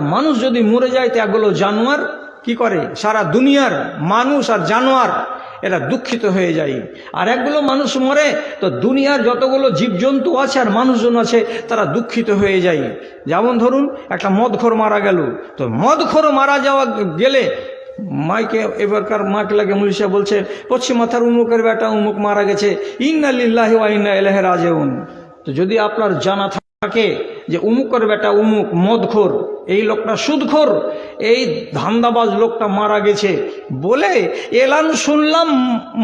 মানুষ যদি মরে যায় তো এগুলো জানোয়ার কি করে? সারা দুনিয়ার মানুষ আর জানোয়ার, এরা দুঃখিত হয়ে যায়। আর একগুলো মানুষ মরে, তো দুনিয়ার যতগুলো জীবজন্তু আছে আর মানুষজন আছে, তারা দুঃখিত হয়ে যায়। যেমন ধরুন, একটা মদখোর মারা গেল। তো মদখোর মারা যাওয়া গেলে মাইকে এবারকার মাকে লাগে মুলিশা বলছে, পশ্চিম মাথার উমুকের বেটা উমুক মারা গেছে। ইন্না লিল্লাহি ইন্না ইলাইহি রাজিউন। তো যদি আপনার জানা থাকে যে উমুকের বেটা উমুক, মদখোর, এই লোকটা সুদখোর, এই ধান্দাবাজ লোকটা মারা গেছে। বলে, এলান শুনলাম,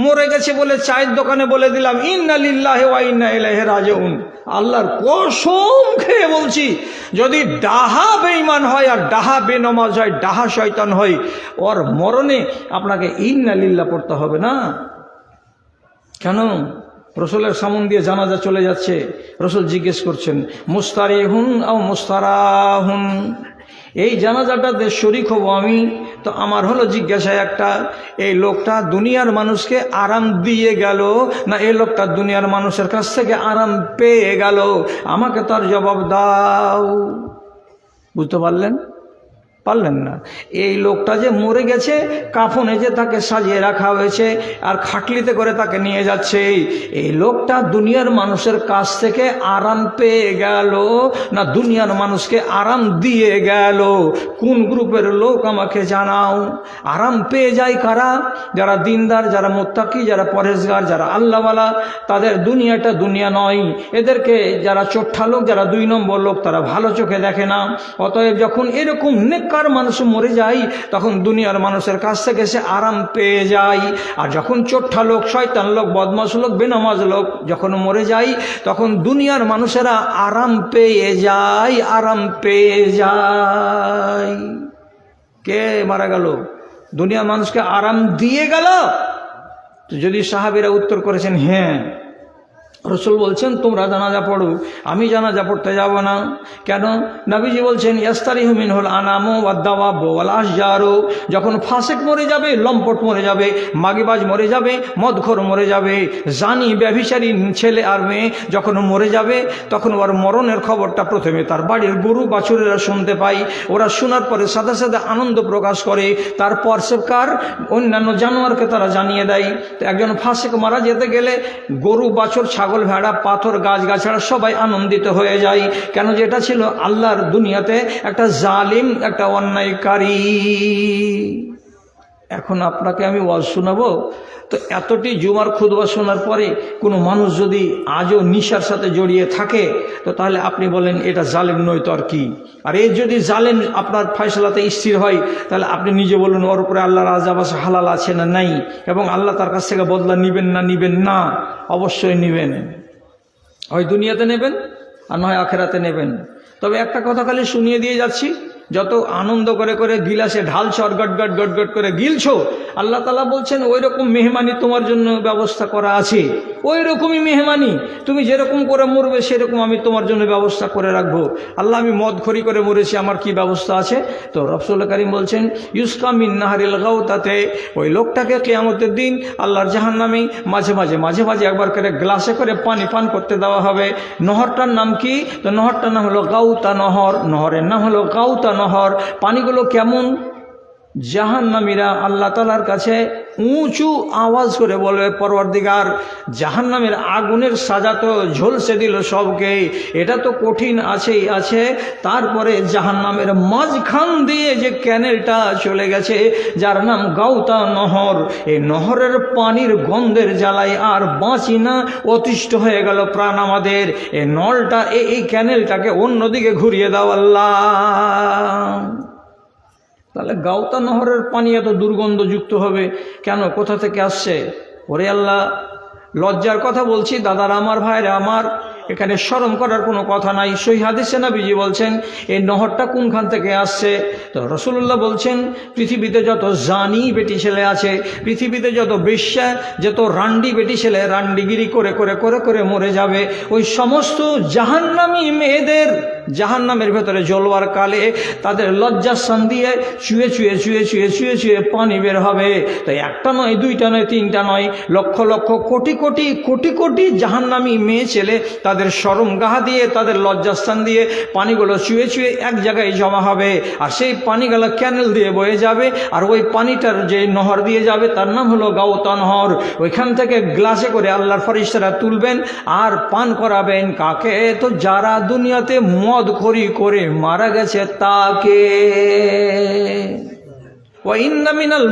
মরে গেছে বলে চায়ের দোকানে বলে দিলাম, ইন্না লিল্লাহি ওয়া ইন্না ইলাইহি রাজিউন। আল্লাহর কসম খেয়ে বলছি, যদি ডাহা বেঈমান হয় আর ডাহা বেনমাজ হয়, ডাহা শয়তান হয়, ওর মরণে আপনাকে ইন্না লিল্লাহ পড়তে হবে না। কেন? রসুলের সামন দিয়ে জানাজা চলে যাচ্ছে। রসুল জিজ্ঞেস করছেন মুস্তারি হুন ও মুস্তারা হুন এই জানাজাটাতে শরিক হব আমি। তো আমার হলো জিজ্ঞাসা একটা, এই লোকটা দুনিয়ার মানুষকে আরাম দিয়ে গেল না এই লোকটা দুনিয়ার মানুষের কাছ থেকে আরাম পেয়ে গেল? আমাকে তার জবাব দাও। বুঝতে পারলেন? পারলেন না। এই লোকটা যে মরে গেছে, কাফনে যে তাকে সাজিয়ে রাখা হয়েছে আর খাটলিতে করে তাকে নিয়ে যাচ্ছে, এই লোকটা দুনিয়ার মানুষের কাছ থেকে আরাম পেয়ে গেল না দুনিয়ার মানুষকে আরাম দিয়ে গেল? কোন গ্রুপের লোক আমাকে জানাও? আরাম পেয়ে যায় কারা? যারা দিনদার, যারা মোত্তাকি, যারা পরেশগার যারা আল্লাহওয়ালা, তাদের দুনিয়াটা দুনিয়া নয়। এদেরকে যারা চোট্টা লোক যারা দুই নম্বর লোক, তারা ভালো চোখে দেখে না। অতএব যখন এরকম নেককার মানুষ মরে যায়, তখন দুনিয়ার মানুষের কাছ থেকে সে আরাম পেয়ে যায়। আর যখন চোট্টা লোক, শয়তান লোক বদমাস লোক, বেনামাজ লোক যখন মরে যায়, তখন দুনিয়ার মানুষেরা আরাম পেয়ে যায়, আরাম পেয়ে যায়। কে মারা গেল? দুনিয়ার মানুষকে আরাম দিয়ে গেল? যদি সাহাবিরা উত্তর করেছেন হ্যাঁ। রসুল বলছেন, তোমরা জানাজা পড়ো, আমি জানাজা পড়তে যাব না। কেন? নবীজি বলছেন ইয়াস্তারি হুমিন হল আনামো ওয়াদ্দাওয়াবো ওয়ালাস জারো যখন ফাঁসেক মরে যাবে, লম্পট মরে যাবে, মাগিবাজ মরে যাবে, মদখোর মরে যাবে, জানি ব্যভিচারী ছেলে আর মেয়ে যখন মরে যাবে, তখন ওর মরণের খবরটা প্রথমে তার বাড়ির গরু বাছুরেরা শুনতে পাই ওরা শোনার পরে সাথে সাথে আনন্দ প্রকাশ করে। তারপর সেকার অন্যান্য জানোয়ারকে তারা জানিয়ে দেয়। তো একজন ফাসেক মারা যেতে গেলে গরু বাছুর, ছাগল ভেড়া, পাথর গাছ গাছড়া সবাই আনন্দিত হয়ে যায়। কেন যে এটা ছিল আল্লাহর দুনিয়াতে একটা জালিম, একটা অন্যায়কারী। এখন আপনাকে আমি ওয়াজ শোনাবো। তো এতটি জুমার খুদবা শোনার পরে কোনো মানুষ যদি আজও নিশার সাথে জড়িয়ে থাকে, তো তাহলে আপনি বলেন, এটা জালেম নয় তো আর কি? আর এই যদি জালেম আপনার ফয়সলাতে স্থির হয়, তাহলে আপনি নিজে বলুন, ওর উপরে আল্লাহর আজাব আছে, হালাল আছে না নাই? এবং আল্লাহ তার কাছ থেকে বদলা নিবেন না নিবেন না? অবশ্যই নিবেন। হয় দুনিয়াতে নেবেন আর নয় আখেরাতে নেবেন। তবে একটা কথা খালি শুনিয়ে দিয়ে যাচ্ছি। যত আনন্দ করে করে গিলাসে ঢালছ গট গট গট গট করে গিলছো আল্লাহ তালা বলছেন ওই রকম মেহমানি তোমার জন্য ব্যবস্থা করা আছে। ওই রকমই মেহমানি। তুমি যেরকম করে মরবে, সেরকম আমি তোমার জন্য ব্যবস্থা করে রাখব। আল্লাহ, আমি মদ খড়ি করে মরেছি, আমার কি ব্যবস্থা আছে? তো রফসুল্লা করিম বলছেন, ইউসকা মিন নাহারিল গাও তাতে ওই লোকটাকে কেয়ামতের দিন আল্লাহর জাহান নামে মাঝে মাঝে মাঝে মাঝে একবার করে গ্লাসে করে পানি পান করতে দেওয়া হবে। নহরটার নাম কি? তো নহরটার নাম হলো গাউতা নহর। নহরের নাম হলো গাউতা নহর পানিগুলো কেমন? জাহান্নামীরা আল্লাহ তালার কাছে উঁচু আওয়াজ করে বলবে, পরবর্তীকার, জাহান্নামের আগুনের সাজা তো ঝলসে দিল সবকে। এটা তো কঠিন আছেই, আছে। তারপরে জাহান্নামের মাঝখান দিয়ে যে ক্যানেলটা চলে গেছে, যার নাম গাউতা নহর। এই নহরের পানির গন্ধের জ্বালায় আর বাঁচি না, অতিষ্ঠ হয়ে গেল প্রাণ আমাদের। এই নলটা, এই ক্যানেলটাকে অন্যদিকে ঘুরিয়ে দাও আল্লাহ। তাহলে গাউতা নহরের পানি এত দুর্গন্ধযুক্ত হবে। কেন? কোথা থেকে আসছে? ওরে আল্লাহ, লজ্জার কথা বলছি। দাদারা আমার, ভাইরা আমার, এখানে স্মরণ করার কোনো কথা নাই। সই হাদিসে নাবিজি বলছেন, এই নহরটা কোনখান থেকে আসছে? তো রসুল্লাহ বলছেন, পৃথিবীতে যত জানি বেটি ছেলে আছে, পৃথিবীতে যত বেশ্যা যত রান্ডি বেটি ছেলে রান্ডিগিরি করে করে করে করে মরে যাবে, ওই সমস্ত জাহান্নামি মেয়েদের জাহান নামের ভেতরে জ্বলবার কালে তাদের লজ্জার লজ্জাস্থান দিয়ে চুয়ে চুয়ে চুয়ে চুয়ে চুয়ে চুয়ে পানি বের হবে। তাই একটা নয়, দুইটা নয়, তিনটা নয়, লক্ষ লক্ষ, কোটি কোটি কোটি কোটি জাহান্নামী মেয়ে ছেলে তাদের সরম গাহা দিয়ে, তাদের লজ্জাস্থান দিয়ে পানিগুলো চুয়ে চুয়ে এক জায়গায় জমা হবে। আর সেই পানিগুলো ক্যানেল দিয়ে বয়ে যাবে, আর ওই পানিটার যে নহর দিয়ে যাবে তার নাম হলো গাউতা নহর। ওইখান থেকে গ্লাসে করে আল্লাহর ফরিস্তারা তুলবেন আর পান করাবেন। কাকে? তো যারা দুনিয়াতে মদ খড়ি করে মারা গেছে তাকে। মিনাল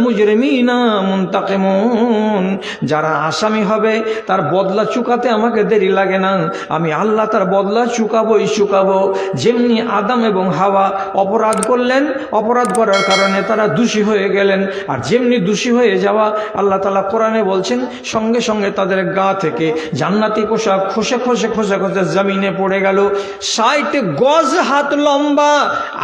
যারা আসামি হবে, তার বদলা চুকাতে আমাকে দেরি লাগে না। আমি আল্লাহ তার বদলা চুকাবোই চুকাবো। যেমনি আদম এবং হাওয়া অপরাধ করলেন, অপরাধ করার কারণে তারা দোষী হয়ে গেলেন। আর যেমনি দোষী হয়ে যাওয়া, আল্লাহ তালা কোরআনে বলছেন, সঙ্গে সঙ্গে তাদের গা থেকে জান্নাতি পোশাক খসে খসে খসে খসে জমিনে পড়ে গেল। ষাট গজ হাত লম্বা।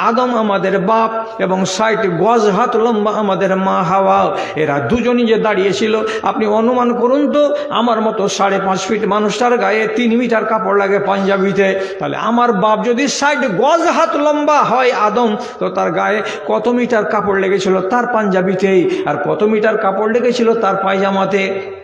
আদম আমাদের বাপ এবং ষাট গজ হাত লম্বা। আমাদের মা হাওয়া। এরা দুজনই যে দাঁড়িয়েছিল, আপনি অনুমান করুন তো, আমার মতো সাড়ে পাঁচ ফিট মানুষটার গায়ে তিন মিটার কাপড় লাগে পাঞ্জাবিতে। তাহলে আমার বাপ যদি ষাট গজ হাত লম্বা হয় আদম, তো তার গায়ে কত মিটার কাপড় লেগেছিল তার পাঞ্জাবিতেই। আর কত মিটার কাপড় লেগেছিল তার পায়জামাতে।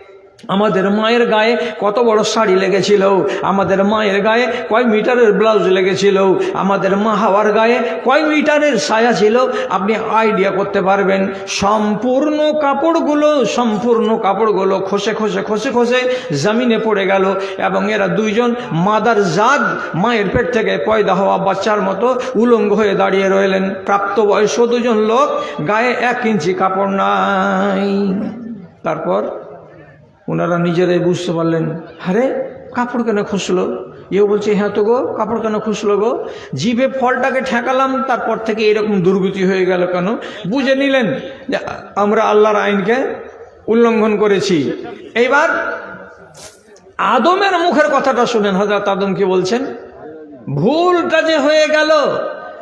আমাদের মায়ের গায়ে কত বড় শাড়ি লেগেছিল? আমাদের মায়ের গায়ে কয় মিটারের ব্লাউজ লেগেছিল? আমাদের মা হাওয়ার গায়ে কয় মিটারের সায়া ছিল? আপনি আইডিয়া করতে পারবেন। সম্পূর্ণ কাপড়গুলো সম্পূর্ণ কাপড়গুলো খসে খসে খসে খসে জমিনে পড়ে গেল এবং এরা দুইজন মাদার জাদ মায়ের পেট থেকে পয়দা হওয়া বাচ্চার মতো উলঙ্গ হয়ে দাঁড়িয়ে রইলেন। প্রাপ্তবয়স্ক দুজন লোক গায়ে এক ইঞ্চি কাপড় নাই। তারপর ওনারা নিজেরাই বুঝতে পারলেন, আরে, কাপড় কেন খুসলো ইয়ে বলছে হ্যাঁ তো গো, কাপড় কেন খুসলো গো? জিভে ফলটাকে ঠেকালাম, তারপর থেকে এরকম দুর্গতি হয়ে গেল কেন? বুঝে নিলেন যে আমরা আল্লাহর আইনকে উল্লঙ্ঘন করেছি। এইবার আদমের মুখের কথাটা শুনেন হজরত আদম কি বলছেন? ভুলটা যে হয়ে গেল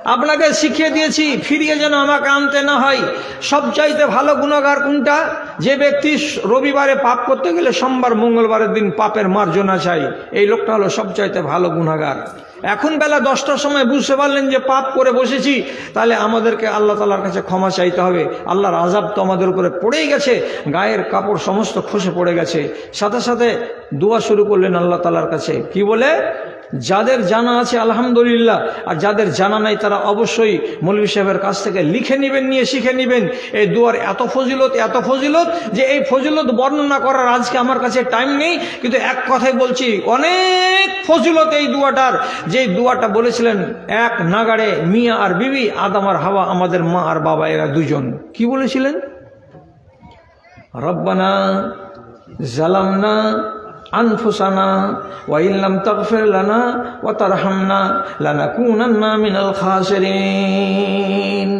আপনাকে শিখিয়ে দিয়েছি, ফিরিয়ে যেন আমাকে আনতে না হয়। সবচাইতে ভালো গুণাগার কোনটা? যে ব্যক্তি রবিবারে পাপ করতে গেলে সোমবার, মঙ্গলবারের দিন পাপের মার্জনা চাই এই লোকটা হলো সবচাইতে ভালো গুণাগার। এখন বেলা দশটার সময় বুঝতে পারলেন যে পাপ করে বসেছি, তাহলে আমাদেরকে আল্লাহ তালার কাছে ক্ষমা চাইতে হবে। আল্লাহর আজাব তো আমাদের উপরে পড়েই গেছে, গায়ের কাপড় সমস্ত খসে পড়ে গেছে। সাথে সাথে দোয়া শুরু করলেন আল্লাহ তালার কাছে। কি বলে? যাদের জানা আছে, আলহামদুলিল্লাহ, আর যাদের জানা নাই, তারা অবশ্যই মৌলভী সাহেবের কাছ থেকে লিখে নেবেন, নিয়ে শিখে নেবেন। এই দুয়ার এত ফজিলত এত ফজিলত যে এই ফজিলত বর্ণনা করার আজকে আমার কাছে টাইম নেই, কিন্তু এক কথাই বলছি, অনেক ফজিলত এই দুয়াটার। যে দুয়াটা বলেছিলেন, এক নাগাড়ে মিয়া আর বিবি, আদাম আর হাওয়া আমাদের মা আর বাবা, এরা দুজন কি বলেছিলেন? রব্বানা জালামনা আনফুসানা ওয়াইল্লাম তাগফির লানা ওয়া তারহামনা লানাকুনান্না মিনাল খাসিরিন।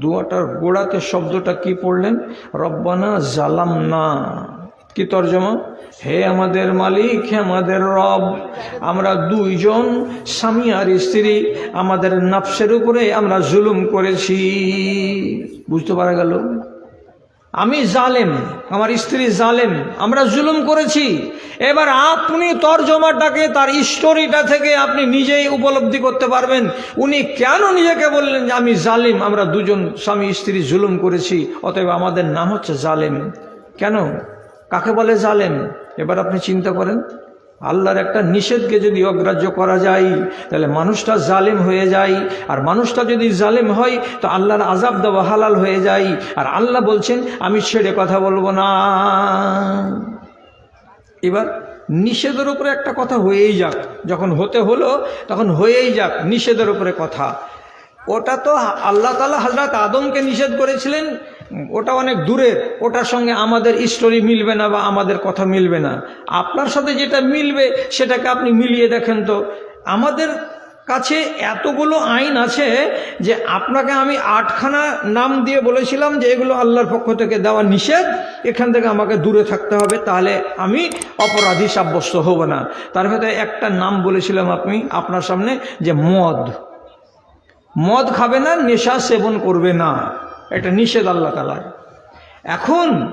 দুয়াটার গোড়াতে শব্দটা কি পড়লেন? রব্বানা জালাম না কি তর্জমা? হে আমাদের মালিক, হে আমাদের রব, আমরা দুইজন স্বামী আর স্ত্রী, আমাদের নাফসের উপরে আমরা জুলুম করেছি। বুঝতে পারা গেল? আমি জালেম, আমার স্ত্রী জালেম, আমরা জুলুম করেছি। এবার আপনি তর্জমাটাকে, তার স্টোরিটা থেকে আপনি নিজেই উপলব্ধি করতে পারবেন। উনি কেন নিজেকে বললেন যে আমি জালিম, আমরা দুজন স্বামী স্ত্রী জুলুম করেছি, অতএব আমাদের নাম হচ্ছে জালেম। কেন? কাকে বলে জালেম? এবার আপনি চিন্তা করেন। আল্লাহর একটা নিষেধকে যদি অগ্রাহ্য করা যায়, তাহলে মানুষটা জালেম হয়ে যায়। আর মানুষটা যদি জালেম হয়, তো আল্লাহর আজাব দেওয়া হালাল হয়ে যায়। আর আল্লাহ বলছেন, আমি ছেড়ে কথা বলব না। এবার নিষেধের উপরে একটা কথা হয়েই যাক। যখন হতে হলো, তখন হয়েই যাক নিষেধের উপরে কথা। ওটা তো আল্লাহ তালা হজরত আদমকে নিষেধ করেছিলেন। ওটা অনেক দূরের, ওটার সঙ্গে আমাদের স্টোরি মিলবে না বা আমাদের কথা মিলবে না। আপনার সাথে যেটা মিলবে, সেটাকে আপনি মিলিয়ে দেখেন তো। আমাদের কাছে এতগুলো আইন আছে যে আপনাকে আমি আটখানা নাম দিয়ে বলেছিলাম যে এগুলো আল্লাহর পক্ষ থেকে দেওয়া নিষেধ, এখান থেকে আমাকে দূরে থাকতে হবে, তাহলে আমি অপরাধী সাব্যস্ত হব না। তার ভেতরে একটা নাম বলেছিলাম আপনি, আপনার সামনে, যে মদ। মদ খাবে না, নেশা সেবন করবে না। এটা নিষেধ আল্লাহ তালার। এখন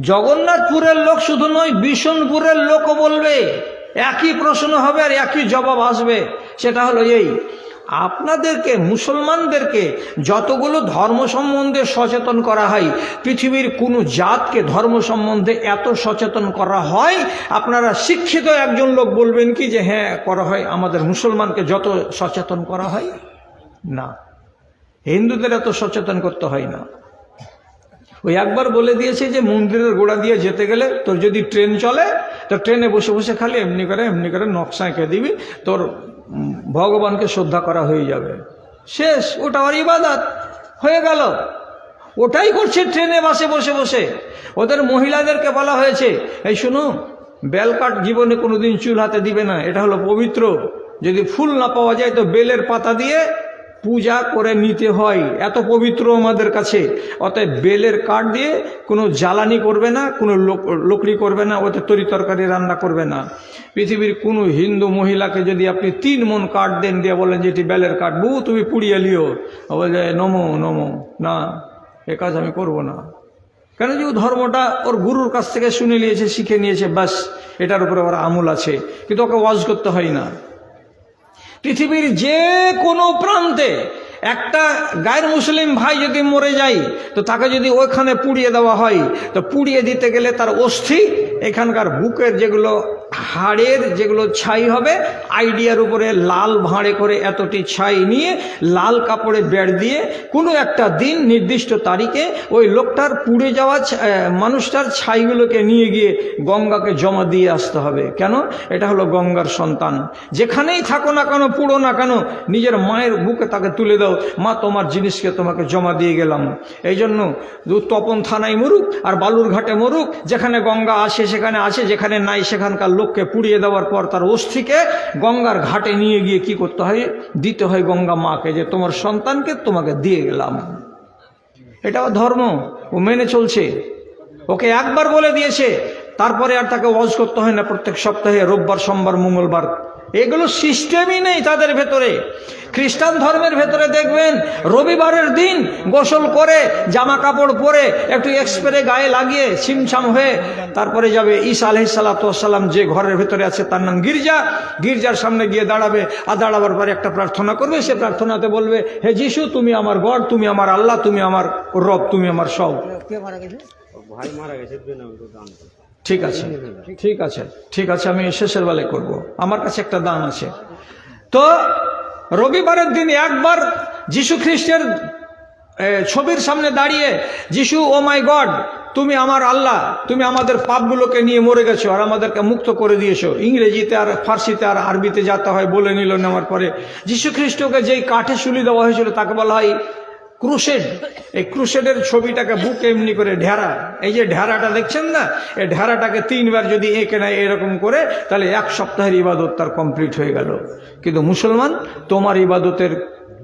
জগন্নাথপুরের লোক শুধু নয়, বিষ্ণুপুরের লোকও বলবে, একই প্রশ্ন হবে আর একই জবাব আসবে। সেটা হলো এই, আপনাদেরকে, মুসলমানদেরকে যতগুলো ধর্ম সম্বন্ধে সচেতন করা হয়, পৃথিবীর কোনো জাতকে ধর্ম সম্বন্ধে এত সচেতন করা হয়, আপনারা শিক্ষিত একজন লোক বলবেন কি যে হ্যাঁ করা হয়। আমাদের মুসলমানকে যত সচেতন করা হয়, না। হিন্দুদের এত সচেতন করতে হয় না। ওই একবার বলে দিয়েছে যে, মন্দিরের গোড়া দিয়ে যেতে গেলে তোর যদি ট্রেন চলে, তো ট্রেনে বসে বসে খালি এমনি করে এমনি করে নকশা এঁকে দিবি, তোর ভগবানকে শ্রদ্ধা করা হয়ে যাবে। শেষ, ওটা আর ইবাদাত। হয়ে গেল। ওটাই করছে ট্রেনে বাসে বসে বসে। ওদের মহিলাদেরকে বলা হয়েছে, এই শুনো বেলকাট জীবনে কোনোদিন চুল হাতে দিবে না, এটা হলো পবিত্র। যদি ফুল না পাওয়া যায়, তো বেলের পাতা দিয়ে পূজা করে নিতে হয়। এত পবিত্র আমাদের কাছে। অতএব বেলের কাঠ দিয়ে কোনো জ্বালানি করবে না, কোনো লোক, লোকড়ি করবে না ওতে তরি তরকারি রান্না করবে না। পৃথিবীর কোনো হিন্দু মহিলাকে যদি আপনি তিন মন কাঠ দেন, দিয়ে বলেন যে এটি বেলের কাঠ, বউ তুমি পুড়িয়ে লিও। বলে, নমো নমো। না, এ কাজ আমি করব না। কেন যে ও ধর্মটা ওর গুরুর কাছ থেকে শুনে নিয়েছে, শিখে নিয়েছে, ব্যাস, এটার উপরে ওর আমল আছে। কিন্তু ওকে ওয়াজ করতে হয় না। পৃথিবীর যে কোনো প্রান্তে একটা গায়ের মুসলিম ভাই যদি মরে যায়, তো তাকে যদি ওইখানে পুড়িয়ে দেওয়া হয়, তো পুড়িয়ে দিতে গেলে তার অস্থি এখানকার বুকের যেগুলো হাড়ের যেগুলো ছাই হবে, আইডিয়ার উপরে লাল ভাঁড়ে করে এতটি ছাই নিয়ে লাল কাপড়ে বেড় দিয়ে কোনো একটা দিন নির্দিষ্ট তারিখে ওই লোকটার পুড়ে যাওয়া মানুষটার ছাইগুলোকে নিয়ে গিয়ে গঙ্গাকে জমা দিয়ে আসতে হবে। কেন? এটা হলো গঙ্গার সন্তান। যেখানেই থাকো না কেন, পুড়ো না কেন, নিজের মায়ের বুকে তাকে তুলে দাও। মা, তোমার জিনিসকে তোমাকে জমা দিয়ে গেলাম। এই জন্য তপন থানায় মরুক আর বালুরঘাটে মরুক, যেখানে গঙ্গা আসে, সেখানে আছে যেখানে নাই, সেখানকার লোককে পুড়িয়ে দেওয়ার পর তার অস্থিকে গঙ্গার ঘাটে নিয়ে গিয়ে কি করতে হয়? দিতে হয় গঙ্গা মাকে যে, তোমার সন্তানকে তোমাকে দিয়ে গেলাম। এটা ধর্ম, ও মেনে চলছে। ওকে একবার বলে দিয়েছে, তারপরে আর তাকে ওয়াজ করতে হয় না প্রত্যেক সপ্তাহে, রোববার, সোমবার, মঙ্গলবার। এগুলো সিস্টেমই নেই তাদের ভেতরে। খ্রিস্টান ধর্মের ভেতরে দেখবেন রবিবারের দিন গোসল করে জামা কাপড় পরে একটু এক্সপ্রে গায়ে লাগিয়ে ছিমছাম হয়ে তারপরে যাবে ঈসা আলহিসাল্লাম যে ঘরের ভেতরে আছে তার নাম গির্জা। গির্জার সামনে গিয়ে দাঁড়াবে আর দাঁড়াবার পরে একটা প্রার্থনা করবে সে প্রার্থনাতে বলবে হে যিশু তুমি আমার গড তুমি আমার আল্লাহ তুমি আমার রব তুমি আমার সব। ভাই মারা গেছে ঠিক আছে ঠিক আছে ঠিক আছে, আমি শেষের বেলায় করব। আমার কাছে একটা দান আছে। তো রবিবারের দিন একবার যিশু খ্রিস্টের ছবির সামনে দাঁড়িয়ে, যিশু, ও মাই গড, তুমি আমার আল্লাহ, তুমি আমাদের পাপগুলোকে নিয়ে মরে গেছো আর আমাদেরকে মুক্ত করে দিয়েছ। ইংরেজিতে আর ফার্সিতে আর আরবিতে যাতে হয় বলে নিল নেওয়ার পরে যিশু খ্রিস্টকে যেই কাঠে শুলি দেওয়া হয়েছিল তাকে বলা হয় ক্রুশেড। এই ক্রুশেডের ছবিটাকে বুক এমনি করে ঢেরা। এই যে ঢেরাটা দেখছেন না? এই ঢেরাটাকে তিনবার যদি এঁকে নেয় এরকম করে, তাহলে এক সপ্তাহের ইবাদত তার কমপ্লিট হয়ে গেল। কিন্তু মুসলমান, তোমার ইবাদতের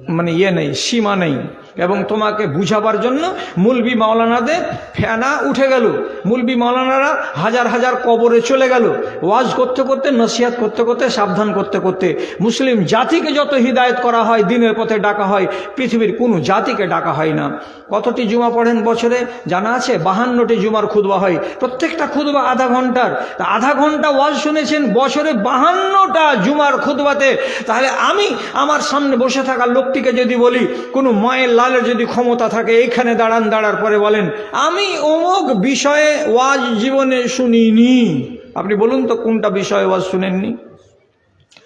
মানে ইয়ে নেই, সীমা নেই। এবং তোমাকে বুঝাবার জন্য মুলবি মাওলানাদের ফেনা উঠে গেল। মুলবি মাওলানারা হাজার হাজার কবরে চলে গেল। ওয়াজ করতে করতে, নসিহাত করতে করতে, সাবধান করতে করতে মুসলিম জাতিকে যত হিদায়ত করা হয়, দিনের পথে ডাকা হয়, পৃথিবীর কোনো জাতিকে ডাকা হয় না। কতটি জুমা পড়েন বছরে? জানা আছে, বাহান্নটি জুমার খুদবা হয়। প্রত্যেকটা খুদবা আধা ঘণ্টার। তা আধা ঘণ্টা ওয়াজ শুনেছেন বছরে বাহান্নটা জুমার খুদবাতে তাহলে আমি আমার সামনে বসে থাকা লোকটিকে যদি বলি, কোনো মায়ের লালের যদি ক্ষমতা থাকে, এইখানে দাঁড়ান, দাঁড়ার পরে বলেন, আমি অমুক বিষয়ে ওয়াজ জীবনে শুনিনি। আপনি বলুন তো, কোনটা বিষয়ে ওয়াজ শুনেননি?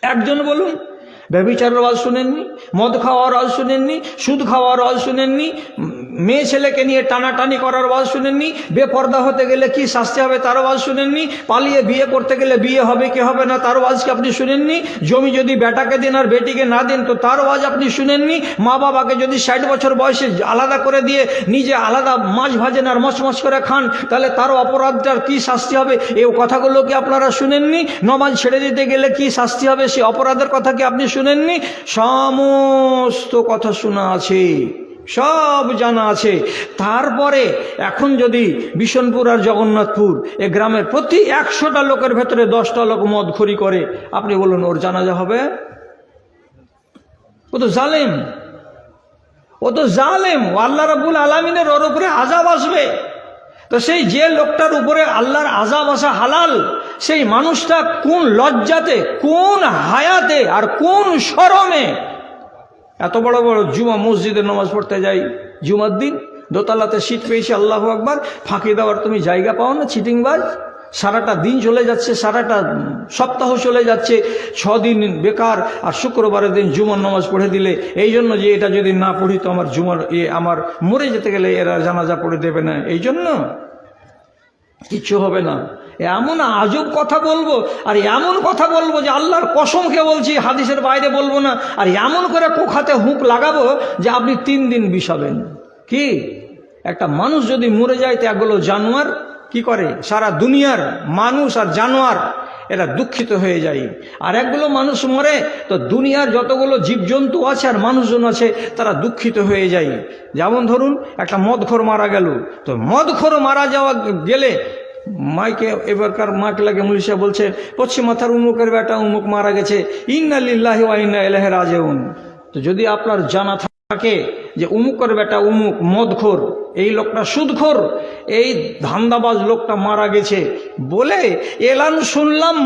একজন বলুন ব্যবিচারের আওয়াজ শুনেননি, মদ খাওয়ার আওয়াজ শুনেননি, সুদ খাওয়ার আওয়াজ শুনেননি মেয়ে ছেলেকে নিয়ে টানাটানি করার আওয়াজ শুনেননি, বেপর্দা হতে গেলে কি শাস্তি হবে তার আওয়াজ শুনেননি, পালিয়ে বিয়ে করতে গেলে বিয়ে হবে কি হবে না তার আওয়াজ কি আপনি শুনেননি? জমি যদি বেটাকে দিন আর বেটিকে না দিন তো তার আওয়াজ আপনি শুনেননি? মা বাবাকে যদি ষাট বছর বয়সে আলাদা করে দিয়ে নিজে আলাদা মাছ ভাজেন আর মচমচ করে খান, তাহলে তার অপরাধটার কি শাস্তি হবে? এই কথাগুলো কি আপনারা শুনেননি? নমাজ ছেড়ে দিতে গেলে কি শাস্তি হবে? সেই অপরাধের কথা কি আপনি শুনেননি? সমস্ত কথা শোনা আছে। সব জানা আছে। তারপরে এখন যদি বিশনপুর আর জগন্নাথপুর এ গ্রামের প্রতি একশোটা লোকের ভেতরে দশটা লোক মদ খড়ি করে, আপনি বলুন, ওর জানাজা হবে? ও তো জালেম। ও তো জালেম। ও আল্লাহ রাবুল আলমিনের ওর উপরে আজাব আসবে। তো সেই যে লোকটার উপরে আল্লাহর আজাব আসা হালাল, সেই মানুষটা কোন লজ্জাতে, কোন হায়াতে আর কোন শরমে এত বড় বড় জুমা মসজিদে নামাজ পড়তে যাই, জুমার দিন, দোতলাতে সিট পেয়েছি, আল্লাহ আকবার, ফাঁকি দেওয়ার তুমি জায়গা পাও না চিটিংবাজ সারাটা দিন চলে যাচ্ছে, সারাটা সপ্তাহ চলে যাচ্ছে ছ দিন বেকার আর শুক্রবারের দিন জুমার নামাজ পড়ে দিলে এই জন্য যে এটা যদি না পড়ি তো আমার জুমার এ আমার মরে যেতে গেলে এরা জানাজা পড়ে দেবে না এই জন্য কিচ্ছু হবে না। এমন আজব কথা বলব আর এমন কথা বলব যে আল্লাহর কসমকে বলছি হাদিসের বাইরে বলব না। আর এমন করে কোখাতে হুঁক লাগাবো যে আপনি তিন দিন বিষাবেন। কি? একটা মানুষ যদি মরে যায় তো একগুলো জানোয়ার, কি করে? সারা দুনিয়ার মানুষ আর জানোয়ার, এরা দুঃখিত হয়ে যায়। আর একগুলো মানুষ মরে, তো দুনিয়ার যতগুলো জীবজন্তু আছে আর মানুষজন আছে, তারা দুঃখিত হয়ে যায়। যেমন ধরুন, একটা মদখোর মারা গেল। তো মদখোর মারা যাওয়া গেলে মাইকে এবারকার মাইক লাগে মুলিশা বলছে, পশ্চিম মাথার উমুকের বেটা উমুক মারা গেছে। ইন্না লিল্লাহি ওয়া ইন্না ইলাইহি রাজিউন। তো যদি আপনার জানা যে উমুকের বেটা উমুক, মদখোর, এই লোকটা সুদখোর, এই ধান্দাবাজ লোকটা মারা গেছে। বলে এলান শুনলাম,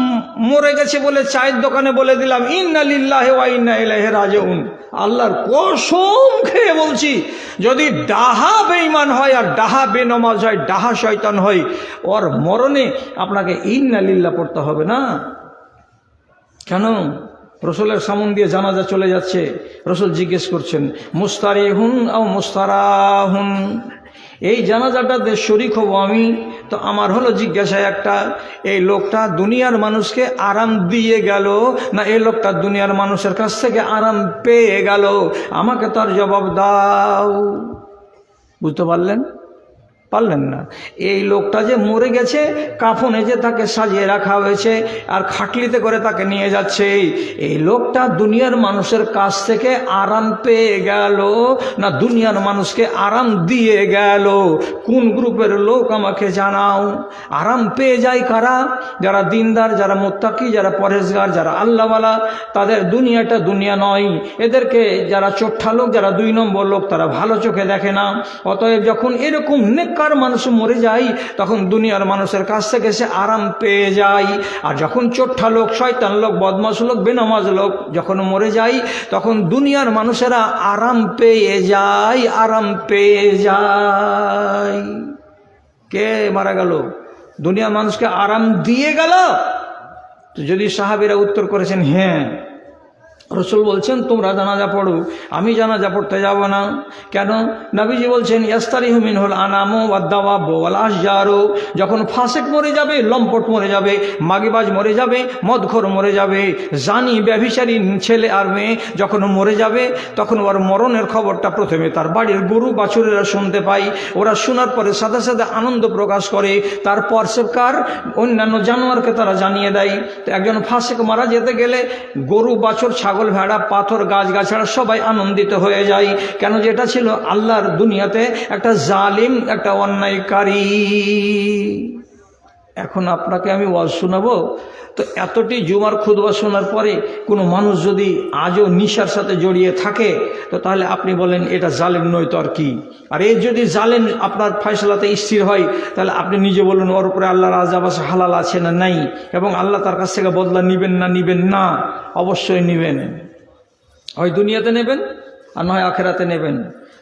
মরে গেছে বলে চায়ের দোকানে বলে দিলাম, ইন্না লিল্লাহি ওয়া ইন্না রাজিউন। আল্লাহর কসম খেয়ে বলছি, যদি ডাহা বেঈমান হয় আর ডাহা বেনমাজ হয়, ডাহা শয়তান হয়, ওর মরণে আপনাকে ইন্না লিল্লা পড়তে হবে না। কেন? রসুলের সামন দিয়ে জানাজা চলে যাচ্ছে। রসুল জিজ্ঞেস করছেন মুস্তারি হুন আও মুস্তারা হুন এই জানাজাটাতে শরিক হব আমি। তো আমার হলো জিজ্ঞাসা একটা, এই লোকটা দুনিয়ার মানুষকে আরাম দিয়ে গেল না এই লোকটা দুনিয়ার মানুষের কাছ থেকে আরাম পেয়ে গেল? আমাকে তার জবাব দাও। বুঝতে পারলেন? পারলেন না। এই লোকটা যে মরে গেছে, কাফনে যে তাকে সাজিয়ে রাখা হয়েছে আর খাটলিতে করে তাকে নিয়ে যাচ্ছে, এই লোকটা দুনিয়ার মানুষের কাছ থেকে আরাম পেয়ে গেল না দুনিয়ার মানুষকে আরাম দিয়ে গেল? কোন গ্রুপের লোক আমাকে জানাও? আরাম পেয়ে যায় কারা? যারা দিনদার, যারা মোত্তাকি, যারা পরেশগার যারা আল্লাহওয়ালা, তাদের দুনিয়াটা দুনিয়া নয়। এদেরকে যারা চোট্টা লোক যারা দুই নম্বর লোক, তারা ভালো চোখে দেখে না। অতএব যখন এরকম নেককার মানুষ মরে যায়, তখন দুনিয়ার মানুষের কাছ থেকে সে আরাম পেয়ে যায়। আর যখন চোঠা লোক, শয়তান লোক বদমাস লোক, বেনামাজ লোক যখন মরে যায়, তখন দুনিয়ার মানুষেরা আরাম পেয়ে যায়, আরাম পেয়ে যায়। কে মারা গেল? দুনিয়ার মানুষকে আরাম দিয়ে গেল? তো যদি সাহাবিরা উত্তর করেছেন হ্যাঁ। রসুল বলছেন, তোমরা জানাজা পড়ো, আমি জানাজা পড়তে যাব না। কেন? নবীজি বলছেন ইয়াস্তারি হুমিন হল আনামো ওয়াদ্দাওয়াব ওয়ালাস জারো যখন ফাঁসেক মরে যাবে, লম্পট মরে যাবে, মাগিবাজ মরে যাবে, মদখোর মরে যাবে, জানি ব্যভিচারী ছেলে আর মেয়ে যখন মরে যাবে, তখন ওর মরণের খবরটা প্রথমে তার বাড়ির গরু বাছুরেরা শুনতে পাই ওরা শোনার পরে সাথে সাথে আনন্দ প্রকাশ করে। তারপর সেকার অন্যান্য জানোয়ারকে তারা জানিয়ে দেয়। তো একজন ফাসেক মারা যেতে গেলে গরু বাছুর, ছাগল ভেড়া, পাথর গাছ গাছড়া সবাই আনন্দিত হয়ে যায়। কেন যেটা ছিল আল্লাহর দুনিয়াতে একটা জালিম, একটা অন্যায়কারী। এখন আপনাকে আমি ওয়াজ শোনাবো। তো এতটি জুমার খুদবা শোনার পরে কোনো মানুষ যদি আজও নিশার সাথে জড়িয়ে থাকে, তো তাহলে আপনি বলেন, এটা জালেম নয় তো আর কি? আর এই যদি জালেম আপনার ফয়সলাতে স্থির হয়, তাহলে আপনি নিজে বলুন, ওর উপরে আল্লাহর আজাব আছে, হালাল আছে না নাই? এবং আল্লাহ তার কাছ থেকে বদলা নিবেন না নিবেন না? অবশ্যই নিবেন। হয় দুনিয়াতে নেবেন আর নয় আখেরাতে নেবেন।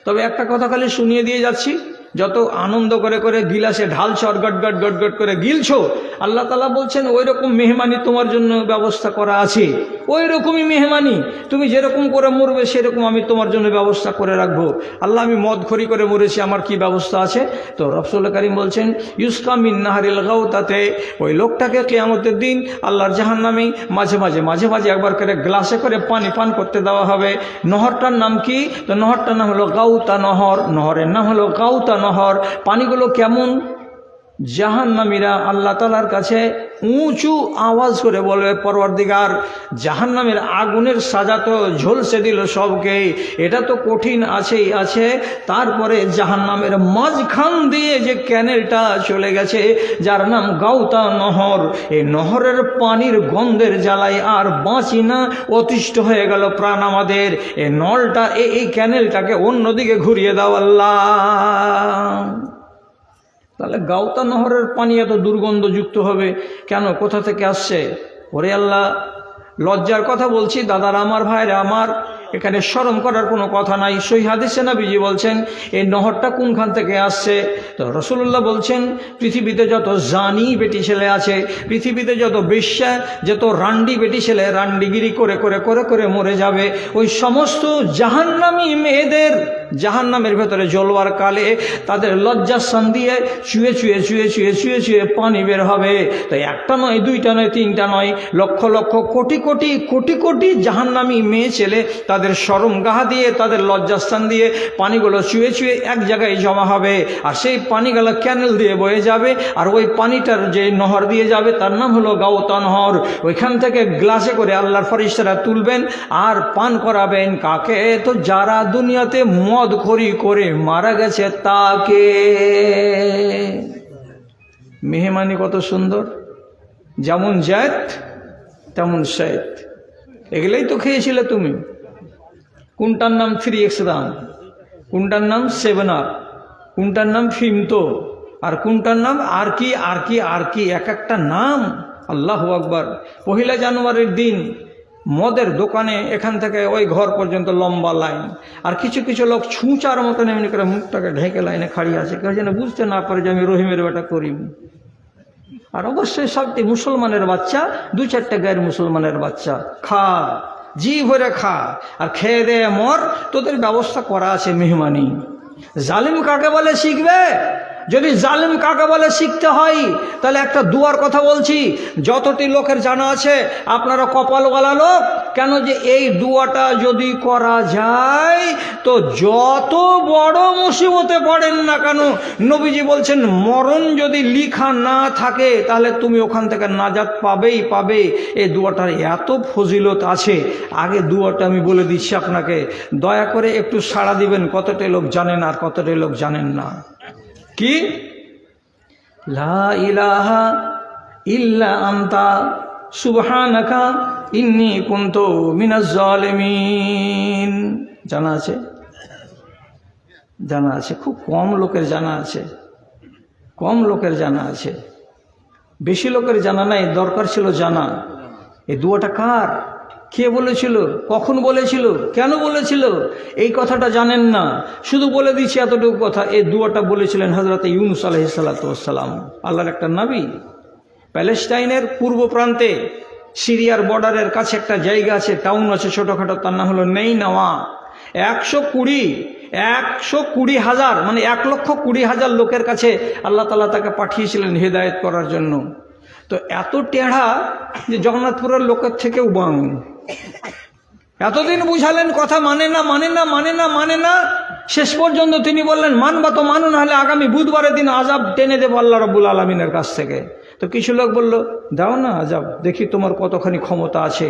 তবে একটা কথা খালি শুনিয়ে দিয়ে যাচ্ছি। যত আনন্দ করে করে গিলাসে ঢালছ আর গট গট গট গট করে গিলছো, আল্লাহ তালা বলছেন ওই রকম মেহমানি তোমার জন্য ব্যবস্থা করা আছে। ওই রকমই মেহমানি। তুমি যেরকম করে মরবে, সেরকম আমি তোমার জন্য ব্যবস্থা করে রাখব। আল্লাহ, আমি মদ খড়ি করে মরেছি, আমার কি ব্যবস্থা আছে? তো রফসুল করিম বলছেন, ইউসকা মিন নাহারিল গাও তাতে ওই লোকটাকে কেয়ামতের দিন আল্লাহর জাহান নামে মাঝে মাঝে মাঝে মাঝে একবার করে গ্লাসে করে পানি পান করতে দেওয়া হবে। নহরটার নাম কি? তো নহরটার নাম হলো গাউতা নহর। নহরের নাম হলো গাউতা নহর পানিগুলো কেমন? জাহান্নামীরা আল্লাহ তালার কাছে উঁচু আওয়াজ করে বলবে পরবর্তীকার, জাহান্নামের আগুনের সাজা তো ঝলসে দিল সবকে এটা তো কঠিন আছেই, আছে। তারপরে জাহান্নামের মাঝখান দিয়ে যে ক্যানেলটা চলে গেছে, যার নাম গাউতা নহর। এই নহরের পানির গন্ধের জ্বালায় আর বাঁচি না, অতিষ্ঠ হয়ে গেল প্রাণ আমাদের। এই নলটা এই ক্যানেলটাকে অন্যদিকে ঘুরিয়ে দাও আল্লাহ। তাহলে গাওতা নহরের পানি এত দুর্গন্ধযুক্ত হবে কেন? কোথা থেকে আসছে? ওরে আল্লাহ, লজ্জার কথা বলছি, দাদারা আমার, ভাইরা আমার, এখানে স্মরণ করার কোনো কথা নাই। সই হাদিসে নাবিজি বলছেন, এই নহরটা কোনখান থেকে আসছে? তো রসুল্লাহ বলছেন, পৃথিবীতে যত জানি বেটি ছেলে আছে, পৃথিবীতে যত বেশ্যা যত রান্ডি বেটি ছেলে রান্ডিগিরি করে করে করে করে মরে যাবে, ওই সমস্ত জাহান্নামি মেয়েদের জাহান্নামের ভেতরে জ্বলবার কালে তাদের লজ্জার লজ্জাস্থান দিয়ে চুয়ে চুয়ে চুয়ে চুয়ে চুয়ে চুয়ে পানি বের হবে। তাই একটা নয়, দুইটা নয়, তিনটা নয়, লক্ষ লক্ষ, কোটি কোটি কোটি কোটি জাহান্নামী মেয়ে ছেলে তাদের সরম গাহা দিয়ে, তাদের লজ্জাস্থান দিয়ে পানিগুলো চুয়ে চুয়ে এক জায়গায় জমা হবে। আর সেই পানিগুলো ক্যানেল দিয়ে বয়ে যাবে, আর ওই পানিটার যে নহর দিয়ে যাবে, তার নাম হলো গাওতা নহর ওইখান থেকে গ্লাসে করে আল্লাহর ফরিস্তারা তুলবেন, আর পান করাবেন কাকে? তো যারা দুনিয়াতে মদ খড়ি করে মারা গেছে তাকে। মেহমানি কত সুন্দর। যেমন জাত, তেমন শেত এগুলোই তো খেয়েছিলে তুমি। কোনটার নাম থ্রি এক্স দাম কোনটার নাম সেভেন আপ কোনটার নাম ফিমতো? আর কোনটার নাম আর কি আর কি আর কি? এক একটা নাম। আল্লাহ আকবার। পহিলা জানুয়ারির দিন মদের দোকানে এখান থেকে ওই ঘর পর্যন্ত লম্বা লাইন। আর কিছু কিছু লোক ছুঁচার মতন এমনি করে মুখটাকে ঢেকে লাইনে খাড়িয়ে আছে। কেউ যেন বুঝতে না পারে যে আমি রহিমের বেটা করিম। আর অবশ্যই সবটি মুসলমানের বাচ্চা, দু চারটে গায়ের মুসলমানের বাচ্চা। খা, জি ভরে খা, আর খেয়ে দে মর, তোদের ব্যবস্থা করা আছে মেহমানি। জালিম কাকে বলে শিখবে? যদি জালিম কাকে বলে শিখতে হয়, তাহলে একটা দুয়ার কথা বলছি, যতটি লোকের জানা আছে, আপনারা কপালওয়ালা লোক, কেন যে এই দুয়াটা যদি করা যায়, তো যত বড় মুসিবতে পড়েন না কেন, নবীজি বলছেন, মরণ যদি লিখা না থাকে, তাহলে তুমি ওখান থেকে নাজাত পাবেই পাবে। এই দুয়াটার এত ফজিলত আছে। আগে দুয়াটা আমি বলে দিচ্ছি আপনাকে। দয়া করে একটু সাড়া দিবেন কতটাই লোক জানেন আর কতটাই লোক জানেন না। কি? লা ইলাহা ইল্লা আন্তা, সুবহানাকা ইন্নি কুনতু মিনাজ জালিমিন। জানা আছে? জানা আছে। খুব কম লোকের জানা আছে। কম লোকের জানা আছে। বেশি লোকের জানা নাই, দরকার ছিল জানা। এই দুয়াটা কার? কে বলেছিল? কখন বলেছিল? কেন বলেছিল? এই কথাটা জানেন না। শুধু বলে দিচ্ছি এতটুকু কথা। এই দুয়াটা বলেছিলেন হজরত ইউনুস আলহিসাল্লাম আল্লাহর একটা নাবি। প্যালেস্টাইনের পূর্ব প্রান্তে সিরিয়ার বর্ডারের কাছে একটা জায়গা আছে, টাউন আছে, ছোটোখাটো, তার নাম হলো নেই নেওয়া একশো কুড়ি একশো কুড়ি হাজার মানে এক লক্ষ কুড়ি হাজার লোকের কাছে আল্লাহ তালা তাকে পাঠিয়েছিলেন হেদায়ত করার জন্য। তো এত টেढ़া যে জগন্নাথপুরের লোকের থেকেও বাং। এতদিন বুঝালেন কথা মানে না মানে না মানে না মানে না, শেষ পর্যন্ত তিনি বললেন, মানবা তো মানো না হলে আগামী বুধবারের দিন আজাব টেনে দেবো আল্লাহ রবুল আলমিনের কাছ থেকে। তো কিছু লোক বলল, দাও না আজাব, দেখি তোমার কতখানি ক্ষমতা আছে।